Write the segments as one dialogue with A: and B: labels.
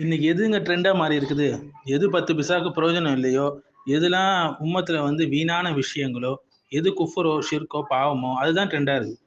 A: இன்னைக்கு எதுங்க ட்ரெண்டாக மாறி இருக்குது? எது பத்து பிசாவுக்கு பிரயோஜனம் இல்லையோ? எதுலாம் உம்மத்தில் வந்து வீணான விஷயங்களோ? எது குஃபரோ ஷிர்கோ பாவமோ? அதுதான் ட்ரெண்டாக இருக்குது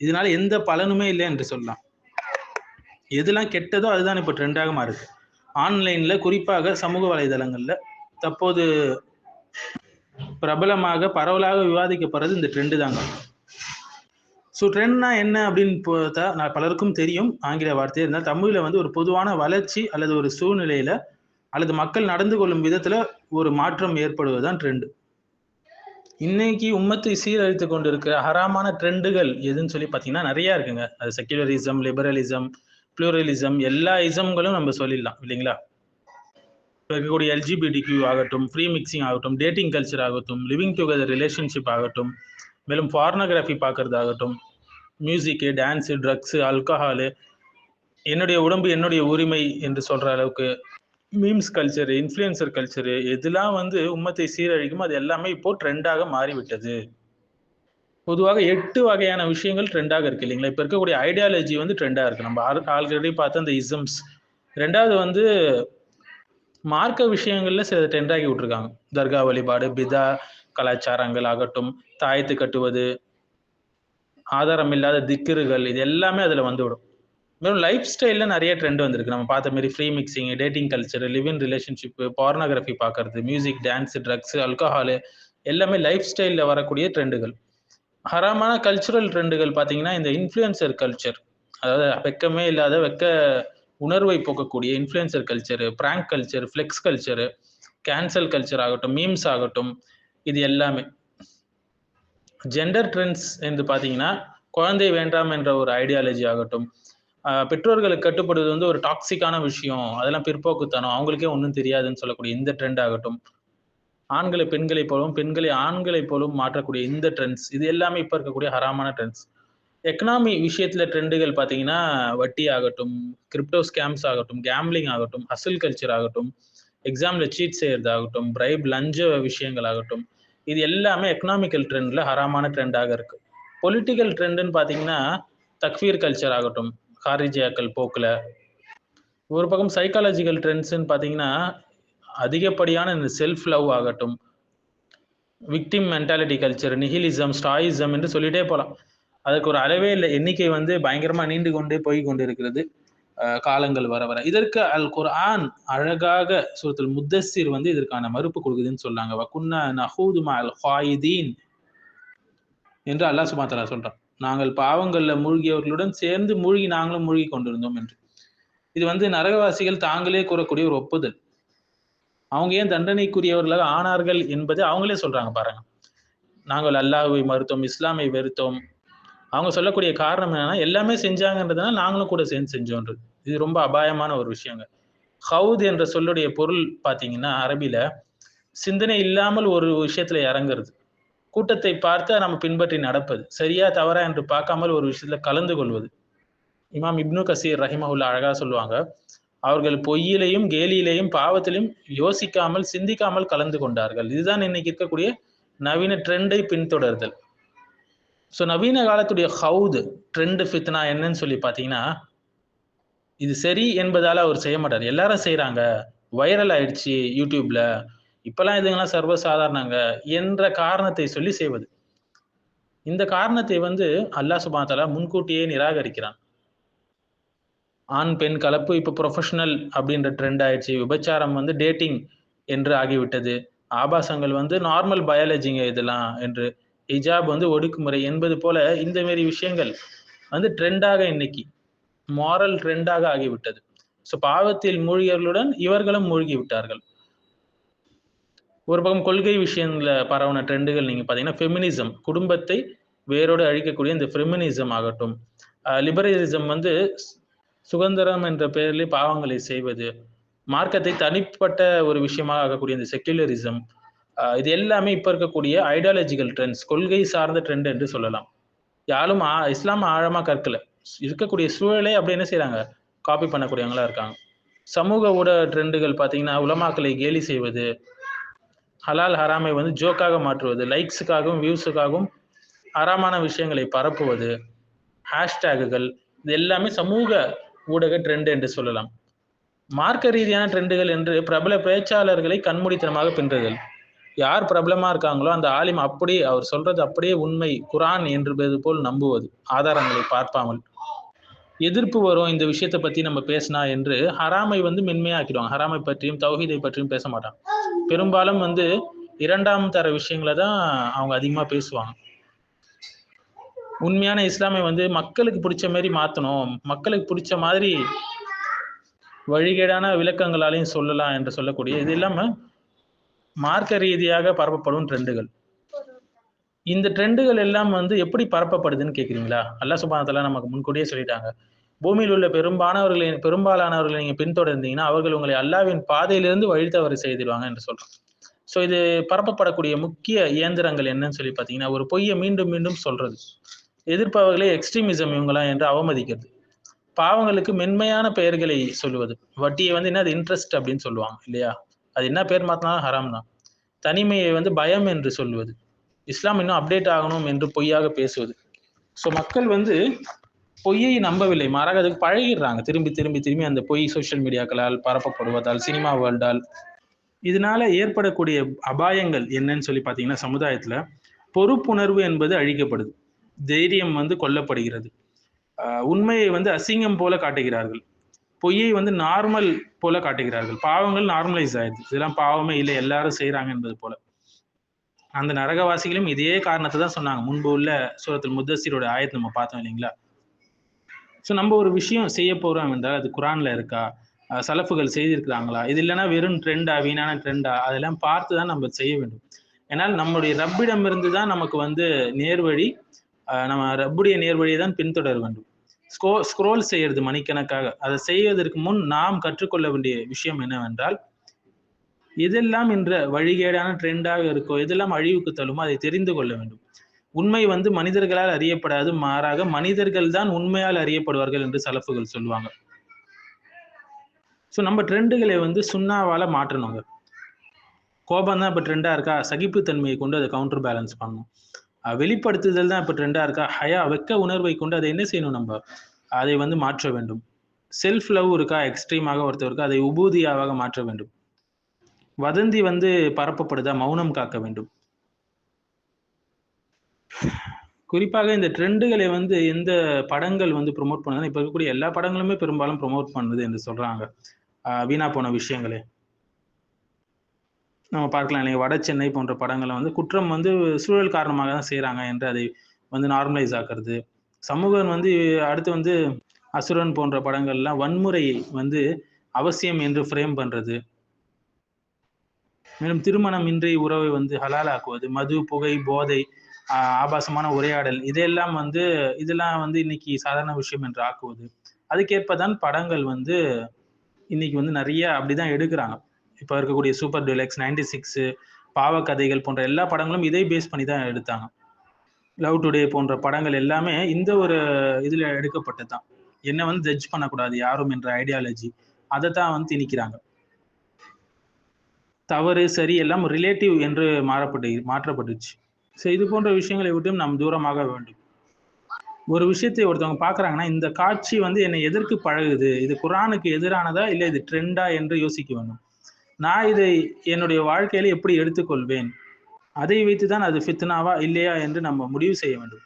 A: இதனால எந்த பலனுமே இல்லை என்று சொல்லலாம். எதுலாம் கெட்டதோ அதுதான் இப்போ ட்ரெண்டாக மாறுது. ஆன்லைனில் குறிப்பாக சமூக வலைதளங்களில் தற்போது பிரபலமாக பரவலாக விவாதிக்கப்படுறது இந்த ட்ரெண்டு தாங்க. ஸோ ட்ரெண்ட்னா என்ன அப்படின்னு பார்த்தா நான் பலருக்கும் தெரியும் ஆங்கில வார்த்தை இருந்தால் தமிழில் வந்து ஒரு பொதுவான வளர்ச்சி அல்லது ஒரு சூழ்நிலையில் அல்லது மக்கள் நடந்து கொள்ளும் விதத்தில் ஒரு மாற்றம் ஏற்படுவது தான் ட்ரெண்டு இன்னைக்கு உம்மத்தை சீரழித்து கொண்டிருக்கிற ஹராமான ட்ரெண்டுகள் எதுன்னு சொல்லி பார்த்தீங்கன்னா நிறைய இருக்குங்க. அது செக்யுலரிசம் லிபரலிசம் ப்ளூரலிசம் எல்லா இசம்களும் நம்ம சொல்லிடலாம் இல்லைங்களா? இருக்கக்கூடிய எல்ஜிபிடி கியூ ஆகட்டும் ஃப்ரீ மிக்சிங் ஆகட்டும் டேட்டிங் கல்ச்சர் ஆகட்டும் லிவிங் டுகெதர் ரிலேஷன்ஷிப் ஆகட்டும் மேலும் ஃபார்னோகிராஃபி பார்க்கறது ஆகட்டும் மியூசிக்கு டான்ஸு ட்ரக்ஸு ஆல்கஹாலு என்னுடைய உடம்பு என்னுடைய உரிமை என்று சொல்கிற அளவுக்கு மீம்ஸ் கல்ச்சரு இன்ஃப்ளூயன்சர் கல்ச்சரு எதெல்லாம் வந்து உம்மத்தை சீரழிக்குமோ. அது எல்லாமே இப்போ ட்ரெண்டாக மாறிவிட்டது. பொதுவாக எட்டு வகையான விஷயங்கள் ட்ரெண்டாக இருக்கு இல்லைங்களா? இப்போ இருக்கக்கூடிய ஐடியாலஜி வந்து ட்ரெண்டாக இருக்கு. நம்ம ஆல்ரெடி பார்த்த அந்த இசம்ஸ் ரெண்டாவது வந்து மார்க்க விஷயங்கள்ல சில ட்ரெண்டாகி விட்டுருக்காங்க. தர்கா வழிபாடு பிதா கலாச்சாரங்கள் ஆகட்டும் தாயத்து கட்டுவது ஆதாரம் இல்லாத திக்கிறுகள் இது எல்லாமே அதில் வந்துவிடும். மேலும் லைஃப் ஸ்டைலில் நிறைய ட்ரெண்ட் வந்திருக்கு. நம்ம பார்த்த மாதிரி free mixing dating culture live in relationship pornography பார்க்கறது மியூசிக் டான்ஸ் ட்ரக்ஸ் அல்கஹாலு எல்லாமே லைஃப் ஸ்டைலில் வரக்கூடிய ட்ரெண்டுகள் ஹராமான கல்ச்சுரல் ட்ரெண்டுகள் பார்த்தீங்கன்னா இந்த இன்ஃப்ளூயன்சர் கல்ச்சர் அதாவது வெக்கமே இல்லாத வெக்க உணர்வை போக்கக்கூடிய influencer culture prank culture flex culture cancel culture ஆகட்டும் மீம்ஸ் ஆகட்டும் இது எல்லாமே. ஜெண்டர் ட்ரெண்ட்ஸ் என்று பார்த்தீங்கன்னா குழந்தை வேண்டாம் என்ற ஒரு ஐடியாலஜி ஆகட்டும் பெற்றோர்களுக்கு கட்டுப்படுவது வந்து ஒரு டாக்ஸிக்கான விஷயம் அதெல்லாம் பிற்போக்குத்தனம் அவங்களுக்கே ஒன்றும் தெரியாதுன்னு சொல்லக்கூடிய இந்த ட்ரெண்ட் ஆகட்டும். ஆண்களை பெண்களை போலவும் பெண்களை ஆண்களை போலவும் மாற்றக்கூடிய இந்த ட்ரெண்ட்ஸ் இது எல்லாமே இப்போ இருக்கக்கூடிய ஹராமான ட்ரெண்ட்ஸ் எக்கனாமி விஷயத்துல ட்ரெண்டுகள் பார்த்தீங்கன்னா வட்டி ஆகட்டும் கிரிப்டோ ஸ்கேம்ஸ் ஆகட்டும் கேம்லிங் ஆகட்டும் ஹசில் கல்ச்சர் ஆகட்டும் எக்ஸாம்ல சீட் செய்யறது ஆகட்டும் பிரைப் லஞ்ச விஷயங்கள் ஆகட்டும் இது எல்லாமே எக்கனாமிக்கல் ட்ரெண்டில் ஹராமான ட்ரெண்டாக இருக்குது பொலிட்டிக்கல் ட்ரெண்டுன்னு பார்த்தீங்கன்னா தக்வீர் கல்ச்சர் ஆகட்டும் ஹாரிஜியாக்கள் போக்கில். ஒரு பக்கம் சைக்காலஜிக்கல் ட்ரெண்ட்ஸ்ன்னு பார்த்தீங்கன்னா அதிகப்படியான இந்த செல்ஃப் லவ் ஆகட்டும் victim mentality culture nihilism stoicism என்று சொல்லிட்டே போகலாம் அதுக்கு ஒரு அளவே இல்லை. எண்ணிக்கை வந்து பயங்கரமாக நீண்டு கொண்டே போய் கொண்டு இருக்கிறது காலங்கள் வர வர. இதற்கு அல் குர்ஆன் அழகாக சூரத்துல் முத்தசிர் வந்து இதற்கான மறுப்பு கொடுக்குதுன்னு சொல்லாங்க வக்குன்னா நஹூதுமா அல் ஹாயிதீன் என்று அல்லாஹ் சுமாத்தலா சொல்றான். நாங்கள் பாவங்கள்ல மூழ்கியவர்களுடன் சேர்ந்து மூழ்கி நாங்களும் மூழ்கி கொண்டிருந்தோம் என்று. இது வந்து நரகவாசிகள் தாங்களே கூறக்கூடிய ஒரு ஒப்புதல். அவங்க ஏன் தண்டனைக்குரியவர்களாக ஆனார்கள் என்பது அவங்களே சொல்றாங்க பாருங்க. நாங்கள் அல்லாஹுவை மறுத்தோம் இஸ்லாமை வெறுத்தோம். அவங்க சொல்லக்கூடிய காரணம் என்னன்னா எல்லாமே செஞ்சாங்கன்றதுனால நாங்களும் கூட சேர்ந்து செஞ்சோன்றது இது ரொம்ப அபாயமான ஒரு விஷயங்க. ஹவுத் என்ற சொல்லுடைய பொருள் பார்த்தீங்கன்னா அரபியில் சிந்தனை இல்லாமல் ஒரு விஷயத்துல இறங்குறது. கூட்டத்தை பார்த்து நம்ம பின்பற்றி நடப்பது. சரியா தவறா என்று பார்க்காமல் ஒரு விஷயத்துல கலந்து கொள்வது. இமாம் இப்னு கசீர் ரஹிமஹுல்லா அழகா சொல்லுவாங்க அவர்கள் பொய்யிலையும் கேலியிலையும் பாவத்திலையும் யோசிக்காமல் சிந்திக்காமல் கலந்து கொண்டார்கள். இதுதான் இன்னைக்கு இருக்கக்கூடிய நவீன ட்ரெண்டை பின்தொடர்தல். ஸோ நவீன காலத்துடைய ஹவுது ட்ரெண்டு ஃபித்னா என்னன்னு சொல்லி பார்த்தீங்கன்னா இது சரி என்பதால் அவர் செய்ய மாட்டார். எல்லாரும் செய்கிறாங்க வைரல் ஆயிடுச்சு யூடியூப்ல. இப்பெல்லாம் இதுங்கெல்லாம் சர்வசாதாரணங்க என்ற காரணத்தை சொல்லி செய்வது. இந்த காரணத்தை வந்து அல்லாஹ் சுபாத்தாலா முன்கூட்டியே நிராகரிக்கிறான். ஆண் பெண் கலப்பு இப்போ ப்ரொஃபஷனல் அப்படின்ற ட்ரெண்ட் ஆயிடுச்சு. விபச்சாரம் வந்து டேட்டிங் என்று ஆகிவிட்டது. ஆபாசங்கள் வந்து நார்மல் பயாலஜிங்க இதெல்லாம் என்று. ஹிஜாப் வந்து ஒடுக்குமுறை என்பது போல இந்த மாரி விஷயங்கள் வந்து ட்ரெண்டாக இன்னைக்கு. மாரல் ட்ரெண்டாக ஆகிவிட்டது. ஸோ பாவத்தில் மூழ்கியவர்களுடன் இவர்களும் மூழ்கி விட்டார்கள் ஒரு பக்கம் கொள்கை விஷயங்கள பரவன ட்ரெண்டுகள் நீங்க பார்த்தீங்கன்னா ஃபெமினிசம் குடும்பத்தை வேரோடு அழிக்கக்கூடிய இந்த ஃபெமினிசம் ஆகட்டும். லிபரலிசம் வந்து சுதந்திரம் என்ற பெயரிலே பாவங்களை செய்வது மார்க்கத்தை தனிப்பட்ட ஒரு விஷயமாக ஆகக்கூடிய இந்த செக்யுலரிசம் இது எல்லாமே இப்ப இருக்கக்கூடிய ஐடியாலஜிக்கல் ட்ரெண்ட்ஸ் கொள்கை சார்ந்த ட்ரெண்ட் என்று சொல்லலாம். யாரும் இஸ்லாம் ஆழமாக கற்கல. இருக்கக்கூடிய சூழலை அப்படி என்ன செய்கிறாங்க காப்பி பண்ணக்கூடியவங்களா இருக்காங்க. சமூக ஊடக ட்ரெண்டுகள் பார்த்தீங்கன்னா உலமாக்களை கேலி செய்வது ஹலால் ஹராமை வந்து ஜோக்காக மாற்றுவது லைக்ஸுக்காகவும் வியூஸுக்காகவும் ஹராமான விஷயங்களை பரப்புவது ஹேஷ்டேகுகள் இது எல்லாமே சமூக ஊடக ட்ரெண்ட் என்று சொல்லலாம். மார்க்க ரீதியான ட்ரெண்டுகள் என்று பிரபல பேச்சாளர்களை கண்மூடித்தனமாக பின்றுதல் யார் பிரபலமா இருக்காங்களோ அந்த ஆலிம் அப்படியே அவர் சொல்றது அப்படியே உண்மை குரான் என்பது போல் நம்புவது ஆதாரங்களை பார்ப்பாமல். எதிர்ப்பு வரும் இந்த விஷயத்தை பத்தி நம்ம பேசினா என்று ஹராமை வந்து மென்மையாக்கிடுவாங்க. ஹராமை பற்றியும் தௌஹீதை பற்றியும் பேச மாட்டாங்க. பெரும்பாலும் வந்து இரண்டாம் தர விஷயங்களை தான் அவங்க அதிகமா பேசுவாங்க. உண்மையான இஸ்லாமை வந்து மக்களுக்கு பிடிச்ச மாதிரி மாத்தணும். மக்களுக்கு பிடிச்ச மாதிரி வழிகேடான விளக்கங்களாலையும் சொல்லலாம் என்று சொல்லக்கூடிய இது இல்லாம மார்க்க ரீதியாக பரப்பப்படும் ட்ரெண்டுகள் இந்த ட்ரெண்டுகள் எல்லாம் வந்து எப்படி பரப்பப்படுதுன்னு கேட்குறீங்களா அல்லா சுபானத்தெல்லாம் நமக்கு முன்கூட்டியே சொல்லிட்டாங்க. பூமியில் உள்ள பெரும்பானவர்களை பெரும்பாலானவர்களை நீங்கள் பின்தொடர்ந்தீங்கன்னா அவர்கள் உங்களை அல்லாவின் பாதையிலிருந்து வழி தவறு செய்திருவாங்க என்று சொல்கிறோம் ஸோ இது பரப்பப்படக்கூடிய முக்கிய இயந்திரங்கள் என்னன்னு சொல்லி பார்த்தீங்கன்னா ஒரு பொய்யை மீண்டும் மீண்டும் சொல்றது. எதிர்ப்பவர்களே எக்ஸ்ட்ரீமிசம் இவங்களாம் என்று அவமதிக்கிறது. பாவங்களுக்கு மென்மையான பெயர்களை சொல்லுவது. வட்டியை வந்து என்ன அது இன்ட்ரெஸ்ட் அப்படின்னு சொல்லுவாங்க இல்லையா? அது என்ன பேர் மாத்தினாலும் ஹராம் தான் தனிமையை வந்து பயம் என்று சொல்லுவது. இஸ்லாம் இன்னும் அப்டேட் ஆகணும் என்று பொய்யாக பேசுவது. ஸோ மக்கள் வந்து பொய்யை நம்பவில்லை. மாறாக அதுக்கு பழகிடுறாங்க. திரும்பி திரும்பி திரும்பி அந்த பொய் சோஷியல் மீடியாக்களால் பரப்பப்படுவதால் சினிமா வேர்ல்டால் இதனால ஏற்படக்கூடிய அபாயங்கள் என்னன்னு சொல்லி பார்த்தீங்கன்னா சமுதாயத்தில் பொறுப்புணர்வு என்பது அழிக்கப்படுது. தைரியம் வந்து கொல்லப்படுகிறது. உண்மையை வந்து அசிங்கம் போல காட்டுகிறார்கள். பொய்யை வந்து நார்மல் போல காட்டுகிறார்கள். பாவங்கள் நார்மலைஸ் ஆயிடுது. இதெல்லாம் பாவமே இல்லை. எல்லாரும் செய்கிறாங்க என்பது போல. அந்த நரகவாசிகளும் இதே காரணத்தை தான் சொன்னாங்க. முன்பு உள்ள சூரத்தில் முத்தசீரோட ஆயத்தை நம்ம பார்த்தோம் இல்லைங்களா? ஸோ நம்ம ஒரு விஷயம் செய்ய போகிறோம் என்றால் அது குரான்ல இருக்கா? சலப்புகள் செய்திருக்கிறாங்களா? இது இல்லைன்னா வெறும் ட்ரெண்டா வீணான ட்ரெண்டா அதெல்லாம் பார்த்து தான் நம்ம செய்ய வேண்டும். ஏன்னால் நம்முடைய ரப்பிடம் இருந்து தான் நமக்கு வந்து நேர்வழி நம்ம ரப்புடைய நேர்வழியை தான் பின்தொடர வேண்டும். ஸ்கோ ஸ்க்ரோல் செய்யறது மணிக்கணக்காக. அதை செய்வதற்கு முன் நாம் கற்றுக்கொள்ள வேண்டிய விஷயம் என்னவென்றால் எதெல்லாம் என்ற வழிகேடான ட்ரெண்டாக இருக்கோ எதெல்லாம் அழிவுக்கு தள்ளுமோ அதை தெரிந்து கொள்ள வேண்டும். உண்மை வந்து மனிதர்களால் அறியப்படாது மாறாக மனிதர்கள் தான் உண்மையால் அறியப்படுவார்கள் என்று சலப்புகள் சொல்லுவாங்க. ஸோ நம்ம ட்ரெண்டுகளை வந்து சுண்ணாவால் மாற்றணுங்க. கோபம் தான் இப்போ ட்ரெண்டாக இருக்கா? சகிப்புத்தன்மையை கொண்டு அதை கவுண்டர் பேலன்ஸ் பண்ணணும் வெளிப்படுத்துதல் தான் இப்போ ட்ரெண்டாக இருக்கா? ஹயா வெக்க உணர்வை கொண்டு அதை என்ன செய்யணும் நம்ம? அதை வந்து மாற்ற வேண்டும். செல்ஃப் லவ் இருக்கா? எக்ஸ்ட்ரீமாக ஒருத்தருக்கு அதை உபூதியாவாக மாற்ற வேண்டும். வதந்தி வந்து பரப்பப்படுதா? மௌனம் காக்க வேண்டும். குறிப்பாக இந்த ட்ரெண்டுகளை வந்து எந்த படங்கள் வந்து ப்ரொமோட் பண்ணுது இப்போ இருக்கக்கூடிய எல்லா படங்களுமே பெரும்பாலும் ப்ரொமோட் பண்ணுது என்று சொல்றாங்க. வீணா போன விஷயங்களே. நம்ம பார்க்கலாம் இல்லைங்க வட சென்னை போன்ற படங்களை வந்து குற்றம் வந்து சூழல் காரணமாக தான் செய்கிறாங்க என்று அதை வந்து நார்மலைஸ் ஆக்குறது. சமூகம் வந்து அடுத்து வந்து அசுரன் போன்ற படங்கள்லாம் வன்முறை வந்து அவசியம் என்று ஃப்ரேம் பண்ணுறது மேலும் திருமணம் இன்றி உறவை வந்து ஹலாலாக்குவது மது புகை போதை ஆபாசமான உரையாடல் இதெல்லாம் வந்து இதெல்லாம் வந்து இன்னைக்கு சாதாரண விஷயம் என்று ஆக்குவது. அதுக்கேற்பதான் படங்கள் வந்து இன்னைக்கு வந்து நிறைய அப்படிதான் எடுக்கிறாங்க. இப்போ இருக்கக்கூடிய super deluxe ninety six Paava Kadhaigal போன்ற எல்லா படங்களும் இதை பேஸ் பண்ணி தான் எடுத்தாங்க. லவ் டுடே போன்ற படங்கள் எல்லாமே இந்த ஒரு இதில் எடுக்கப்பட்டது தான் என்ன வந்து ஜட்ஜ் பண்ணக்கூடாது யாரும் என்ற ஐடியாலஜி அதை தான் வந்து திணிக்கிறாங்க. தவறு சரி எல்லாம் ரிலேட்டிவ் என்று மாறப்பட்டு மாற்றப்பட்டுச்சு. ஸோ இது போன்ற விஷயங்களை விட்டும் நாம் தூரமாக வேண்டும். ஒரு விஷயத்தை ஒருத்தவங்க பார்க்குறாங்கன்னா இந்த காட்சி வந்து என்னை எதற்கு பழகுது? இது குரானுக்கு எதிரானதா? இல்லை இது ட்ரெண்டா என்று யோசிக்க வேண்டும். நான் இதை என்னுடைய வாழ்க்கையில எப்படி எடுத்துக்கொள்வேன்? அதை வைத்து தான் அது ஃபித்னாவா இல்லையா என்று நம்ம முடிவு செய்ய வேண்டும்.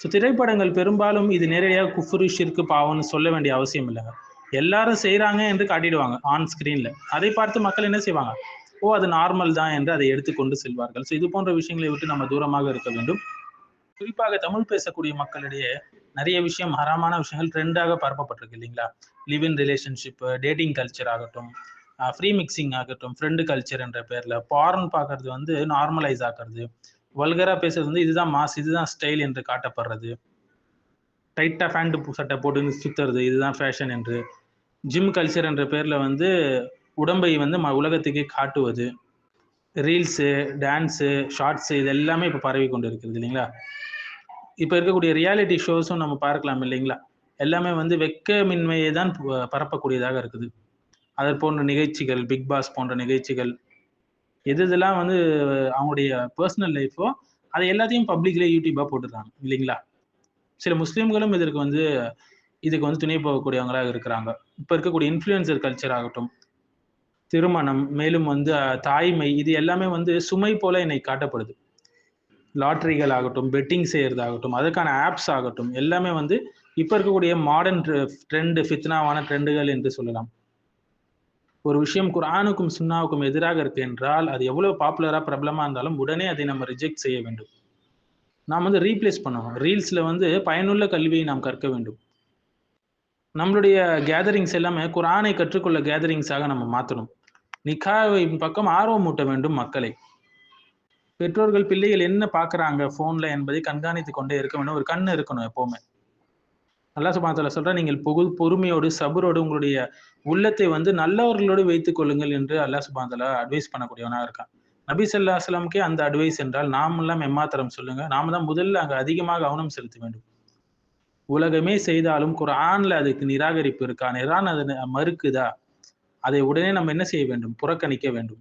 A: ஸோ திரைப்படங்கள் பெரும்பாலும் இது நேரடியாக குஃபுரு ஷிற்கு பாவம்னு சொல்ல வேண்டிய அவசியம் இல்லைங்க. எல்லாரும் செய்கிறாங்க என்று காட்டிடுவாங்க ஆன் ஸ்க்ரீனில் அதை பார்த்து மக்கள் என்ன செய்வாங்க? ஓ அது நார்மல் தான் என்று அதை எடுத்துக்கொண்டு செல்வார்கள். ஸோ இது போன்ற விஷயங்களை விட்டு நம்ம தூரமாக இருக்க வேண்டும். குறிப்பாக தமிழ் பேசக்கூடிய மக்களிடையே நிறைய விஷயம் ஹராமான விஷயங்கள் ட்ரெண்டாக பரப்பப்பட்டிருக்கு இல்லைங்களா? Live in relationship dating culture ஆகட்டும் ஃப்ரீ மிக்சிங் ஆகட்டும் ஃப்ரெண்டு கல்ச்சர் என்ற பேரில் பார்ன் பார்க்கறது வந்து நார்மலைஸ் ஆகிறது வல்கராக பேசுறது வந்து இதுதான் மாஸ் இதுதான் ஸ்டைல் என்று காட்டப்படுறது. டைட்டாக ஃபேண்ட் சட்டை போட்டு சுற்றுறது இதுதான் ஃபேஷன் என்று ஜிம் கல்ச்சர் என்ற பேரில் வந்து உடம்பை வந்து ம உலகத்துக்கே காட்டுவது. ரீல்ஸு டான்ஸு ஷார்ட்ஸு இது எல்லாமே இப்போ பரவி கொண்டு இருக்கிறது இல்லைங்களா? இப்போ இருக்கக்கூடிய ரியாலிட்டி ஷோஸும் நம்ம பார்க்கலாம் இல்லைங்களா? எல்லாமே வந்து வெக்கமின்மையை தான் பரப்பக்கூடியதாக இருக்குது. அது போன்ற நிகழ்ச்சிகள் பிக் பாஸ் போன்ற நிகழ்ச்சிகள் எது இதெல்லாம் வந்து அவங்களுடைய பர்சனல் லைஃபோ அதை எல்லாத்தையும் பப்ளிக்லேயே யூடியூப்பாக போட்டுருக்காங்க இல்லைங்களா? சில முஸ்லீம்களும் இதற்கு வந்து இதுக்கு வந்து துணை போகக்கூடியவங்களாக இருக்கிறாங்க. இப்போ இருக்கக்கூடிய இன்ஃப்ளூயன்சர் கல்ச்சர் ஆகட்டும் திருமணம் மேலும் வந்து தாய்மை இது எல்லாமே வந்து சுமை போல இன்னைக்கு காட்டப்படுது. லாட்ரிகள் ஆகட்டும் பெட்டிங் செய்கிறதாகட்டும் அதுக்கான ஆப்ஸ் ஆகட்டும் எல்லாமே வந்து இப்போ இருக்கக்கூடிய மாடர்ன் ட்ரெண்டு ஃபித்னாவான ட்ரெண்டுகள் என்று சொல்லலாம். ஒரு விஷயம் குரானுக்கும் சுன்னாவுக்கும் எதிராக இருக்கு என்றால் அது எவ்வளவு பாப்புலரா பிரபலமா இருந்தாலும் உடனே அதை நம்ம ரிஜெக்ட் செய்ய வேண்டும். நாம் வந்து ரீப்ளேஸ் பண்ணணும். ரீல்ஸில் வந்து பயனுள்ள கல்வியை நாம் கற்க வேண்டும். நம்மளுடைய கேதரிங்ஸ் எல்லாமே குரானை கற்றுக்கொள்ள கேதரிங்ஸாக நம்ம மாற்றணும் நிக்காவை பக்கம் ஆர்வம் ஊட்ட வேண்டும் மக்களை. பெற்றோர்கள் பிள்ளைகள் என்ன பார்க்குறாங்க ஃபோனில் என்பதை கண்காணித்து கொண்டே இருக்க வேண்டும். ஒரு கண் இருக்கணும் எப்போவுமே. நல்லா சுப்ஹானஹு வ நீங்கள் புகு பொறுமையோடு சபரோடு உங்களுடைய உள்ளத்தை வந்து நல்லவர்களோடு வைத்துக் கொள்ளுங்கள் என்று அல்லாஹ் சுபாந்தலா அட்வைஸ் பண்ணக்கூடியவனாக இருக்கான். நபிசல்லா அஸ்லாமுக்கே அந்த அட்வைஸ் என்றால் நாமெல்லாம் எம்மாத்திரம் சொல்லுங்க. நாம தான் முதல்ல அங்க அதிகமாக கவனம் செலுத்த வேண்டும். உலகமே செய்தாலும் குர்ஆன்ல அதுக்கு நிராகரிப்பு இருக்கா? நிரான் அது மறுக்குதா? அதை உடனே நம்ம என்ன செய்ய வேண்டும்? புறக்கணிக்க வேண்டும்.